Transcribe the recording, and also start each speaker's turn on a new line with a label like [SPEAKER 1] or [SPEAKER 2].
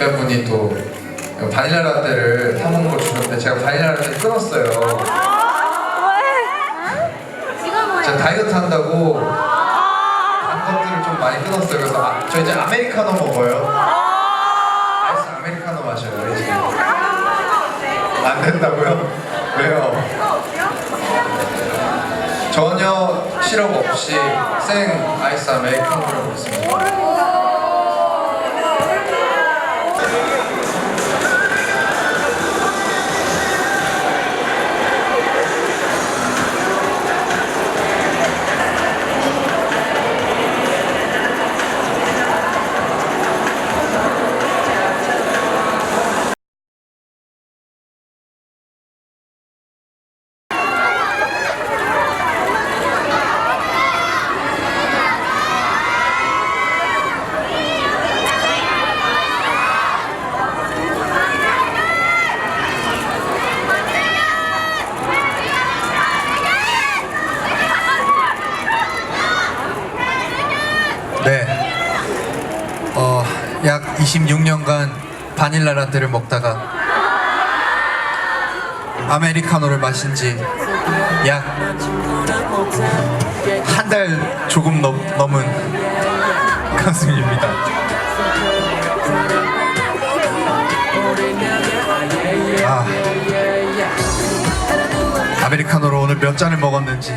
[SPEAKER 1] 팬분이 또 바닐라 라떼를 타먹는 걸 주셨는데 제가 바닐라 라떼를 끊었어요. 제가 다이어트 한다고 단 것들을 좀 많이 끊었어요. 그래서 아, 저 이제 아메리카노 먹어요. 아이스 아메리카노 마셔요 이제. 안 된다고요? 왜요? 전혀 시럽 없이 생 아이스 아메리카노를 먹습니다. 네. 어, 약 26년간 바닐라 라떼를 먹다가 아메리카노를 마신 지약 한 달 조금 넘, 넘은 강승입니다. 아, 아메리카노로 오늘 몇 잔을 먹었는지